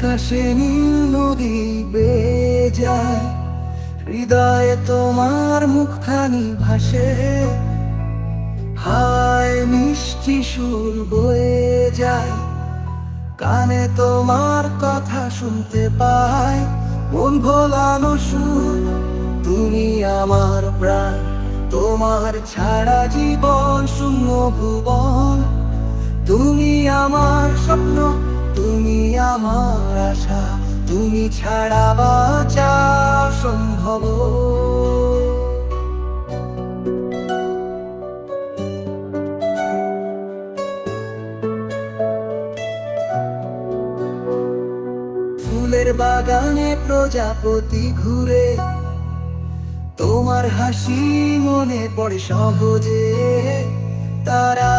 আকাশে নীল নদী বেয়ে যায়। হৃদয়ে তোমার মুখখানি ভাসে। হায়, মিষ্টি সুর বয়ে যায়। কানে তোমার কথা শুনতে পাই। মন ভোলানো সুর, তুমি আমার প্রাণ। তোমার ছাড়া জীবন শূন্য ভুবন। তুমি আমার স্বপ্ন, তুমি আমার আশা তুমি ছাড়া বাঁচা সম্ভব। ফুলের বাগানে প্রজাপতি ঘুরে, তোমার হাসি মনে পড়ে সহজে। তারা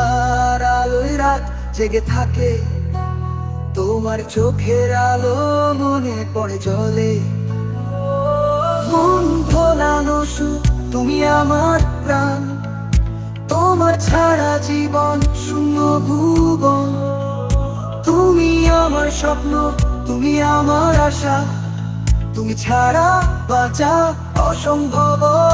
আলোয় রাত জেগে থাকে তোমার চোখের আলো মনে পড়ে জলে। মন ভোলানো তুমি আমার প্রাণ। তোমার ছাড়া জীবন শূন্য ভুবন। তুমি আমার স্বপ্ন, তুমি আমার আশা। তুমি ছাড়া বাঁচা অসম্ভব।